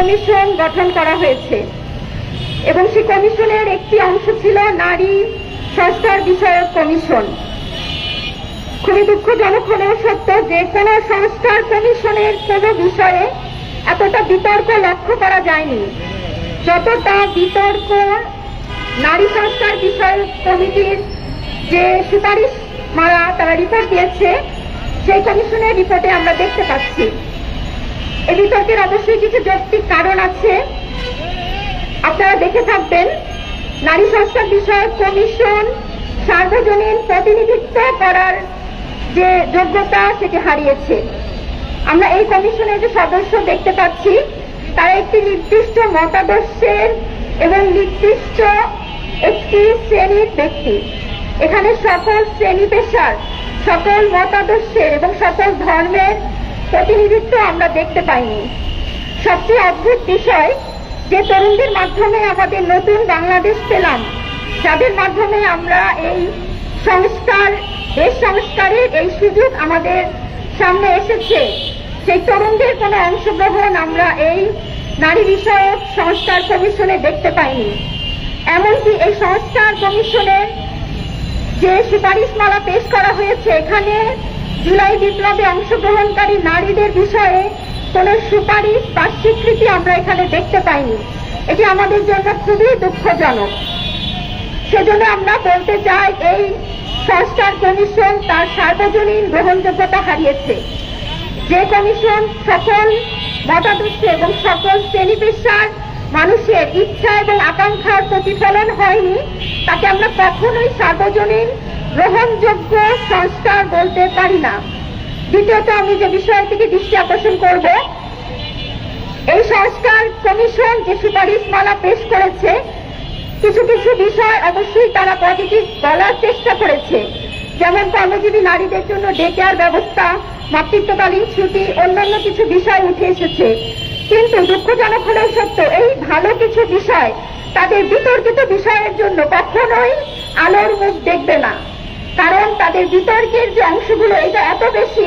Commission গঠন করা হয়েছে। এবং সেই কমিশনের একটি অংশ ছিল নারী সংস্কার বিষয়ক কমিশন। খুবই দুঃখজনক হলেও সত্য যে কোনো সংস্কার কমিশনের কোনো বিষয়ে এতটা বিতর্ক লক্ষ্য করা যায়নি। যতটা বিতর্ক নারী সংস্কার বিষয়ক কমিটির যে সুপারিশ মারা তারা রিপোর্ট দিয়েছে, সেই কমিশনের রিপোর্টে আমরা দেখতে পাচ্ছি। এই বিতর্কের অবশ্যই কিছু যৌক্তিক কারণ আছে। আপনারা দেখে থাকবেন, নারী সংস্কার বিষয়ক কমিশন সার্বজনীন প্রতিনিধিত্ব করার যে যোগ্যতা সেটি হারিয়েছে। আমরা এই কমিশনের যে সদস্য দেখতে পাচ্ছি, তারা একটি নির্দিষ্ট মতাদর্শের এবং নির্দিষ্ট একটি শ্রেণির ব্যক্তি। এখানে সকল শ্রেণি পেশার, সকল মতাদর্শের এবং সকল ধর্মের প্রতিনিধিত্ব আমরা দেখতে পাইনি। সবচেয়ে অদ্ভুত বিষয় যে তরুণদের মাধ্যমে আমাদের নতুন বাংলাদেশ পেলাম, যাদের মাধ্যমে আমরা এই সংস্কার, দেশ সংস্কারের এই সুযোগ আমাদের সামনে এসেছে, সেই তরুণদের কোনো অংশগ্রহণ আমরা এই নারী বিষয়ক সংস্কার কমিশনে দেখতে পাইনি। এমনকি এই সংস্কার কমিশনের যে সুপারিশমালা পেশ করা হয়েছে, এখানে জুলাই বিপ্লবে অংশগ্রহণকারী নারীদের বিষয়ে কোনো সুপারিশ বা স্বীকৃতি আমরা এখানে দেখতে পাইনি। এটি আমাদের জন্য খুবই দুঃখজনক। সেজন্য আমরা বলতে চাই, এই সংস্কার কমিশন তার সার্বজনীন গ্রহণযোগ্যতা হারিয়েছে। যে কমিশন সকল মতাদর্শ এবং সকল শ্রেণি পেশার মানুষের ইচ্ছা এবং আকাঙ্ক্ষার প্রতিফলন হয়নি, তাকে আমরা কখনোই সার্বজনীন গ্রহণযোগ্য সংস্কার বলতে পারি না। দ্বিতীয়ত, আমি যে বিষয়টিকে দৃষ্টি আকর্ষণ করব, এই সংস্কার কমিশন যে সুপারিশমালা পেশ করেছে, কিছু কিছু বিষয় অবশ্যই তারা পজিটিভ বলার চেষ্টা করেছে। যেমন কর্মজীবী নারীদের জন্য ডে কেয়ার ব্যবস্থা, মাতৃত্বকালীন ছুটি, অন্যান্য কিছু বিষয় উঠে এসেছে। কিন্তু দুঃখজনক হলেও সত্য, এই ভালো কিছু বিষয় তাদের বিতর্কিত বিষয়ের জন্য কখনোই আলোর মুখ দেখবে না। কারণ তাদের বিতর্কের যে অংশগুলো এটা এত বেশি,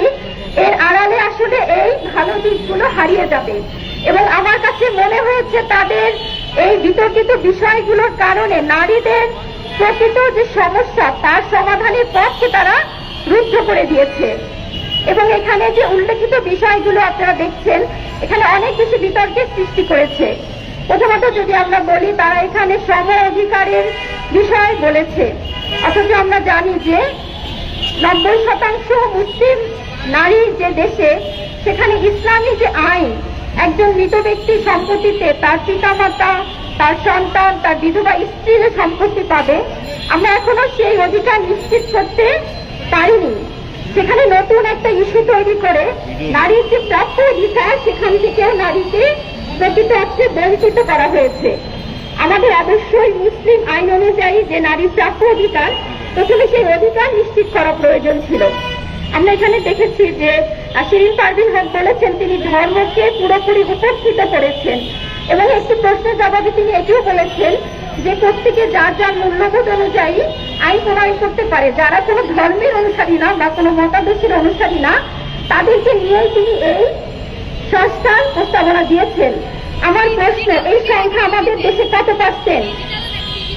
এর আড়ালে আসলে এই ভালো দিকগুলো হারিয়ে যাবে। এবং আমার কাছে মনে হয়েছে তাদের এই বিতর্কিত বিষয়গুলোর কারণে নারীদের প্রকৃত যে সমস্যা, তার সমাধানের পথকে তারা রুদ্ধ করে দিয়েছে। এবং এখানে যে উল্লেখিত বিষয়গুলো আপনারা দেখছেন, এখানে অনেক বেশি বিতর্কের সৃষ্টি করেছে। প্রথমত যদি আমরা বলি, তারা এখানে সম অধিকারের বিষয় বলেছে। অথচ আমরা জানি যে নব্বই শতাংশ মুসলিম নারী যে দেশে, সেখানে ইসলামী যে আইন, একজন মৃত ব্যক্তির সম্পত্তিতে তার পিতামাতা, তার সন্তান, তার বিধবা স্ত্রীর সম্পত্তি পাবে, আমরা এখনও সেই অধিকার নিশ্চিত করতে পারিনি। সেখানে নতুন একটা ইস্যু তৈরি করে নারীর যে প্রাপ্য অধিকার, সেখান থেকেও নারীকে প্রকৃত অর্থে বঞ্চিত করা হয়েছে। আমাদের অবশ্যই মুসলিম আইন অনুযায়ী যে নারীর প্রাপ্য অধিকার, প্রথমে সেই অধিকার নিশ্চিত করা প্রয়োজন ছিল। আমরা এখানে দেখেছি যে শিরিন পারভিন হক বলেছেন, তিনি ধর্মকে পুরোপুরি উপস্থিত করেছেন। এবং একটি প্রশ্নের জবাবে তিনি এটিও বলেছেন যে, প্রত্যেকে যার যার মূল্যবোধ অনুযায়ী আইন প্রণয়ন করতে পারে। যারা কোনো ধর্মের অনুসারী না বা কোনো মতাদর্শের অনুসারী না, তাদেরকে নিয়েই তিনি এই সংস্কার প্রস্তাবনা দিয়েছেন। আমার প্রশ্ন, এই সংখ্যা আমাদের দেশে কত পার্সেন্ট?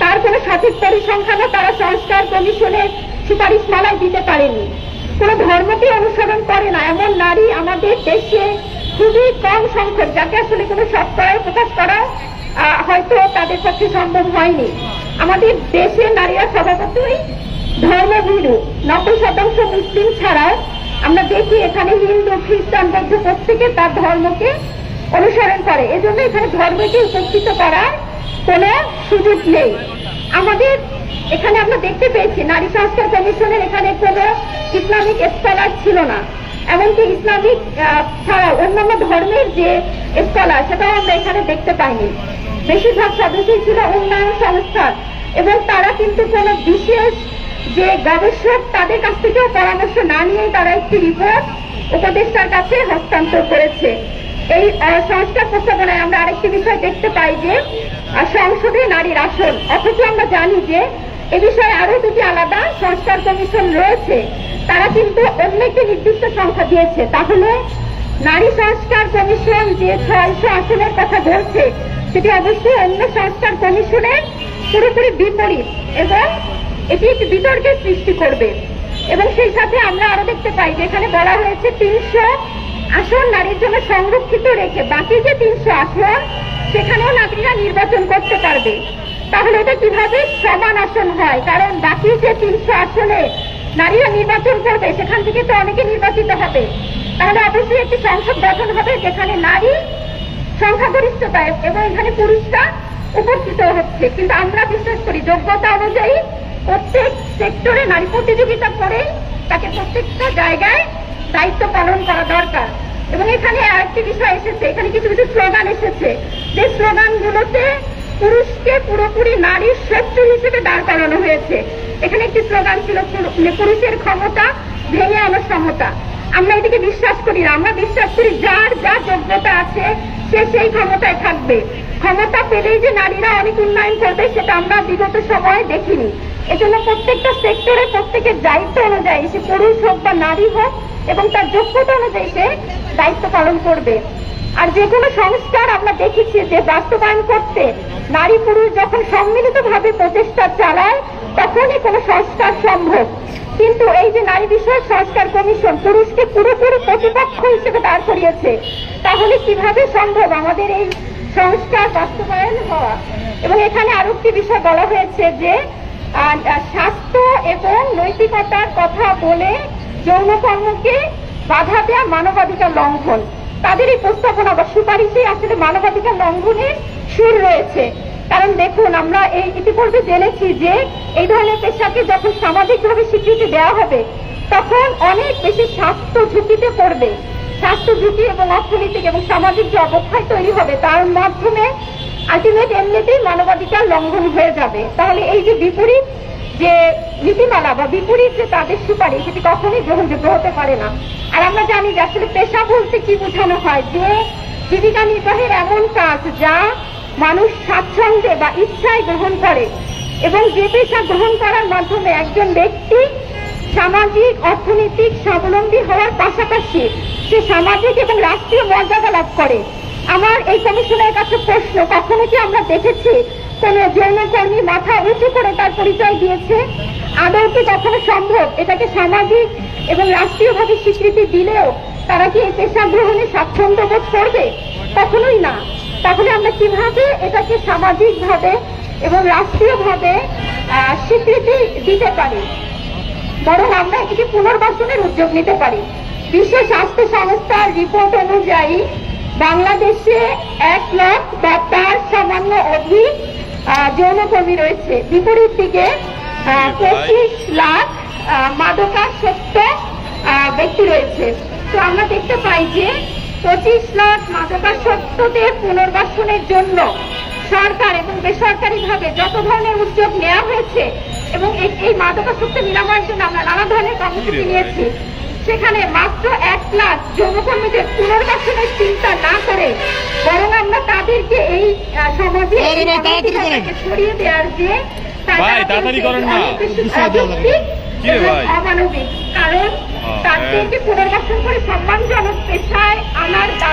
তার কোনো সঠিক পরিসংখ্যানও তারা সংস্কার কমিশনের সুপারিশ মালায় দিতে পারেনি। কোন ধর্মকে অনুসরণ করে না, এমন নারী আমাদের দেশে খুবই কম সংখ্যক, যাকে আসলে কোনো শতকরায় প্রকাশ করা হয়তো তাদের পক্ষে সম্ভব হয়নি। আমাদের দেশের নারীরা স্বভাবতই ধর্মভীরু। নব্বই শতাংশ মুসলিম ছাড়াও আমরা দেখি এখানে হিন্দু, খ্রিস্টান বৌদ্ধ প্রত্যেকে তার ধর্মকে অনুসরণ করে। এজন্য এখানে ধর্মকে উপস্থিত করার কোনো সুযোগ নেই। আমাদের এখানে আমরা দেখতে পেয়েছি, নারী সংস্কার কমিশনের এখানে কোনো ইসলামিক স্কলার ছিল না। এমনকি ইসলামিক ছাড়াও অন্যান্য ধর্মের যে স্কলার সেটাও আমরা এখানে দেখতে পাইনি। বেশিরভাগ সদস্যই ছিল উন্নয়ন সংস্থার এবং তারা কিন্তু কোনো বিশেষ যে গবেষক তাদের কাছ থেকেও পরামর্শ না নিয়ে তারা একটি রিপোর্ট উপদেষ্টার কাছে হস্তান্তর করেছে। এই সংস্কার প্রস্তাবনায় আমরা আরেকটি বিষয় দেখতে পাই যে সংসদে নারীর আসন। অথচ আমরা জানি যে, এ বিষয়ে আরও দুটি আলাদা সংস্কার কমিশন রয়েছে। তারা কিন্তু অন্য একটি নির্দিষ্ট সংখ্যা দিয়েছে। তাহলে নারী সংস্কার কমিশন যে ছয়শো আসনের কথা বলছে, সেটি অবশ্যই অন্য সংস্কার কমিশনের পুরোপুরি বিপরীত এবং এটি একটি বিতর্কের সৃষ্টি করবে। এবং সেই সাথে আমরা আরও দেখতে পাই যেখানে বলা হয়েছে তিনশো আসন নারীর জন্য সংরক্ষিত রেখে বাকি যে তিনশো আসন, সেখানেও নারীরা নির্বাচন করতে পারবে। তাহলে এটা কীভাবে সমান আসন হয়? কারণ বাকি যে তিনশো আসনে নারীরা নির্বাচন করবে, সেখান থেকে তো অনেকে নির্বাচিত হবে। তাহলে অবশ্যই একটি সংসদ গঠন হবে যেখানে নারী সংখ্যাগরিষ্ঠতায় এবং এখানে পুরুষরা উপস্থিত হচ্ছে। কিন্তু আমরা বিশ্বাস করি, যোগ্যতা অনুযায়ী প্রত্যেক সেক্টরে নারী প্রতিযোগিতা করে তাকে প্রত্যেকটা জায়গায় দায়িত্ব পালন করা দরকার। এবং এখানে আরেকটি বিষয় এসেছে, এখানে কিছু কিছু স্লোগান এসেছে। যে স্লোগানগুলোতে পুরুষকে পুরোপুরি নারীর শত্রু হিসেবে দাঁড় করানো হয়েছে। এখানে একটি স্লোগান ছিল, পুরুষের ক্ষমতা ভেঙে আনো সমতা। আমরা এটিকে বিশ্বাস করি না। আমরা বিশ্বাস করি যার যা যোগ্যতা আছে, সে সেই ক্ষমতায় থাকবে। ক্ষমতা পেলেই যে নারীরা অনেক উন্নয়ন করবে, সেটা আমরা বিগত সময়ে দেখিনি। এজন্য প্রত্যেকটা সেক্টরে প্রত্যেকের দায়িত্ব অনুযায়ী সে পুরুষ হোক বা নারী হোক, এবং তার যোগ্যতা অনুযায়ী সে দায়িত্ব পালন করবে। আর যে কোনো সংস্কার আমরা দেখেছি যে বাস্তবায়ন করতে নারী পুরুষ যখন সম্মিলিতভাবে প্রচেষ্টা চালায় তখনই কোনো সংস্কার সম্ভব। কিন্তু এই যে নারী বিষয়ক সংস্কার কমিশন পুরুষকে পুরোপুরি প্রতিপক্ষ হিসেবে দাঁড় করিয়েছে, তাহলে কীভাবে সম্ভব আমাদের এই সংস্কার বাস্তবায়ন হওয়া? এবং এখানে আরও একটি বিষয় বলা হয়েছে যে স্বাস্থ্য এবং নৈতিকতার কথা বলে যৌন কর্মকে বাধা দেওয়া মানবাধিকার লঙ্ঘন। তাদের এই প্রস্তাবনা বা সুপারিশে আসলে মানবাধিকার লঙ্ঘনের সুর রয়েছে। কারণ দেখুন, আমরা এই ইতিপূর্বে জেনেছি যে এই ধরনের পেশাকে যখন সামাজিকভাবে স্বীকৃতি দেওয়া হবে, তখন অনেক বেশি স্বাস্থ্য ঝুঁকিতে পড়বে। স্বাস্থ্য ঝুঁকি এবং অর্থনৈতিক এবং সামাজিক যে অবক্ষয় তৈরি হবে, তার মাধ্যমে আলটিমেট এমনিতেই মানবাধিকার লঙ্ঘন হয়ে যাবে। তাহলে এই যে বিপরীত যে নীতিমালা বা বিপরীত যে তাদের সুপারিশ সেটি কখনোই গ্রহণযোগ্য হতে পারে না। আর আমরা জানি যে আসলে পেশা বলতে কি বোঝানো হয়? যে জীবিকা নির্বাহের এমন কাজ যা মানুষ স্বাচ্ছন্দ্যে বা ইচ্ছায় গ্রহণ করে এবং যে পেশা গ্রহণ করার মাধ্যমে একজন ব্যক্তি সামাজিক, অর্থনৈতিক স্বাবলম্বী হওয়ার পাশাপাশি সে সামাজিক এবং রাষ্ট্রীয় মর্যাদা লাভ করে। আমার এই কমিশনের কাছে প্রশ্ন, কখনো কি আমরা দেখেছি কোন যৌনকর্মী মাথা উঁচু করে তার পরিচয় দিয়েছে? আদৌ কি কখনো সম্ভব এটাকে সামাজিক এবং রাষ্ট্রীয়ভাবে স্বীকৃতি দিলেও তারা কি এই পেশা গ্রহণে স্বাচ্ছন্দ্য বোধ করবে? কখনোই না। তাহলে আমরা কীভাবে এটাকে সামাজিকভাবে এবং রাষ্ট্রীয়ভাবে স্বীকৃতি দিতে পারি? বরং আমরা এটিকে পুনর্বাসনের উদ্যোগ নিতে পারি। বিশ্ব স্বাস্থ্য সংস্থার রিপোর্ট অনুযায়ী বাংলাদেশে এক লাখ বা তার সামান্য অধিক যৌনকর্মী রয়েছে। বিপরীত দিকে পঁচিশ লাখ মাদকাসক্ত ব্যক্তি রয়েছে। পঁচিশ লাখ মাদকাসক্তদের পুনর্বাসনের জন্য সরকার এবং বেসরকারি ভাবে যত ধরনের উদ্যোগ নেওয়া হয়েছে এবং এই- মাদকাসক্ত নিরাময়ের জন্য আমরা নানা ধরনের কর্মসূচি নিয়েছি সেখানে মাত্র এক লাখ যৌনকর্মীদের পুনর্বাসনের চিন্তা না করে বরং আমরা তাদেরকে এই সমাজে ছড়িয়ে দেওয়ার যে? অমানবিক। কারণ হ্যাঁ, তাদেরকে পুনর্বাসন করে সম্মানজনক পেশায় দাবি